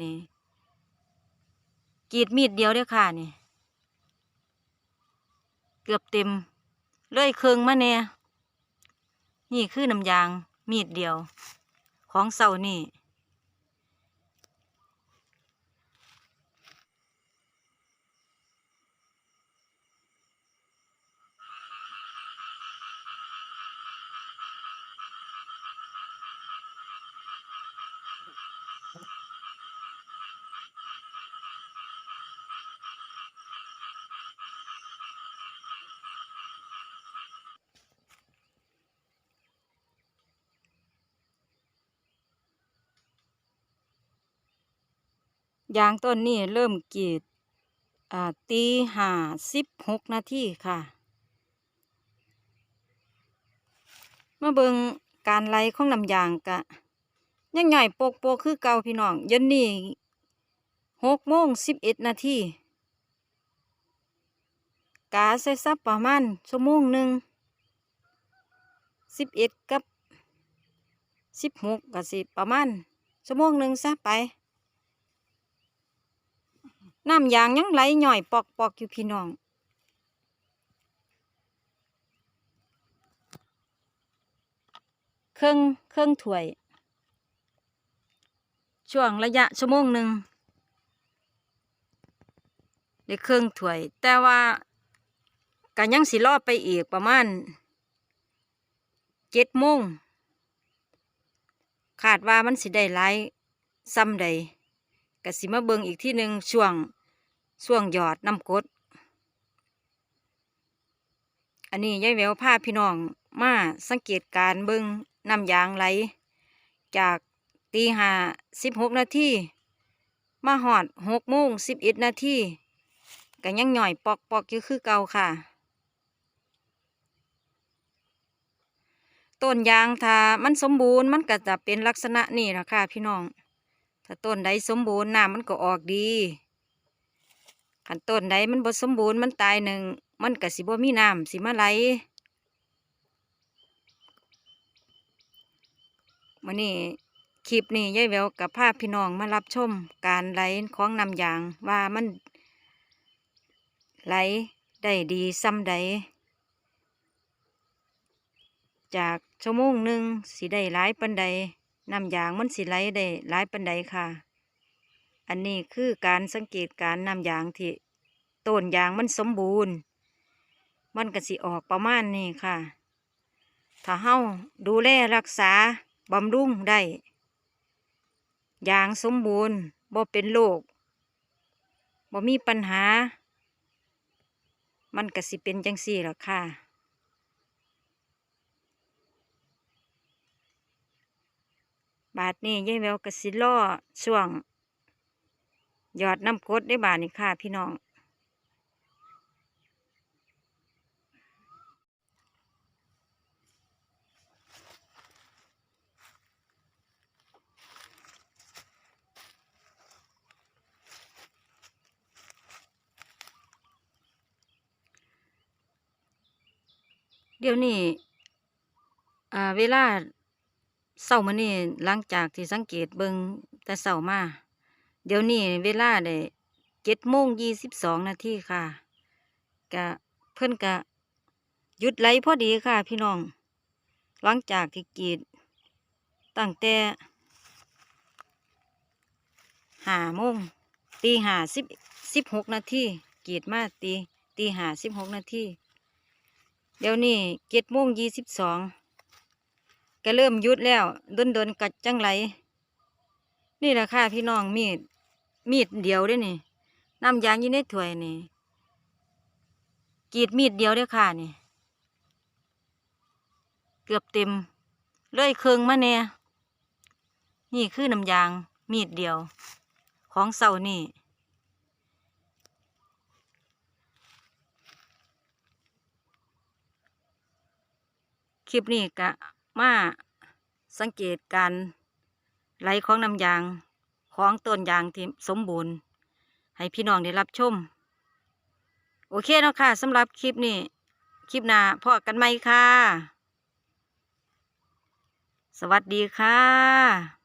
นี่กรีดมีดเดียวเดียวค่ะนี่ เกือบเต็มเลื่อยเครื่องมาเนี่ยนี่คือน้ำยางมีดเดียว ของเสานี่ ยางต้นนี้เริ่มกรีดอ่าตีห้าสิบหกนาทีค่ะ มาเบิงการไล่ของน้ำยางกะยังไงโปกโปกคือเก่าพี่น้องยันนี่หกโมงสิบเอ็ดนาทีกาใส่ซับประมาณชั่วโมงหนึ่งสิบเอ็ดกับสิบหกก็สิประมาณชั่วโมงหนึ่งซะไป น้ำยางยังไหลหย่อยปอกปอกๆอยู่พี่น้อง เครื่องเครื่องถ้วย ช่วงระยะชั่วโมงหนึ่งได้เครื่องถ้วย แต่ว่าก็ยังสิรอบไปอีกประมาณเจ็ดโมงคาดว่ามันสิได้หลายซ้ำใด กสิมาเบิงอีกที่หนึ่งช่วงช่วงหยอดน้ำกด อันนี้ยายแววพาพี่น้องมาสังเกตการเบิงน้ำยางไหล จากตีห้าสิบหกนาทีมาหอดหกโมงสิบเอ็ดนาทีก็ยังหน่อยปอกปอกอยู่คือเก่าค่ะ ต้นยางถ้ามันสมบูรณ์มันก็จะเป็นลักษณะนี่แหละค่ะพี่น้อง ถ้าต้นใดสมบูรณ์น้ำมันก็ออกดีขันต้นใดมันบ่สมบูรณ์มันตายหนึ่งมันก็สิบ่มีน้ำสิมาไหลมื้อนี้คลิปนี้ยายแววกับภาพพี่น้องมารับชมการไหลของน้ำยางว่ามันไหลได้ดีซ้ำใด จากชั่วโมงหนึ่งสิได้หลายปันใด น้ำยางมันสิไหลได้หลายปันใดค่ะ อันนี้คือการสังเกตการน้ำยางที่ต้นยางมันสมบูรณ์ มันก็สิออกประมาณนี้ค่ะ ถ้าเฮาดูแลรักษาบำรุงได้ ยางสมบูรณ์บ่เป็นโรคบ่มีปัญหา มันก็สิเป็นจังสี่ล่ะค่ะ บาทนี้ยายแววกระสิล่อช่วง ยอดน้ำกรดได้บาทนี่ค่ะพี่น้อง เดี๋ยวนี้อ่าเวลา เช้ามื้อนี้หลังจากที่สังเกตเบิงแต่เช้ามาเดี๋ยวนี้เวลาได้เจ็ดโมงยี่สิบสองนาทีค่ะกะเพิ่อนกะหยุดไหลพอดีค่ะ พี่น้อง หลังจากที่กรีดตั้งแต่หาโมงตีหาสิบสิบหกนาทีกรีดมาตีตีหาสิบหกนาทีเดี๋ยวนี้เจ็ดโมงยี่สิบสอง ก็เริ่มยุดแล้วดนดนกัดจังไหลนี่แหละค่ะพี่น้องมีด มีดเดียวด้อนี่น้ำยางยู่ในถ้วยนี่กรีดมีดเดียวเด้อค่ะนี่ เกือบเต็มเลยเครื่องมาเนี่ยนี่คือน้ำยางมีดเดียว ของเสานี่คลิปนี้กะ มาสังเกตการไหลของน้ำยางของต้นยางที่สมบูรณ์ ให้พี่น้องได้รับชม โอเคเนาะค่ะสำหรับคลิปนี้ คลิปหน้าพอกันไหมค่ะ สวัสดีค่ะ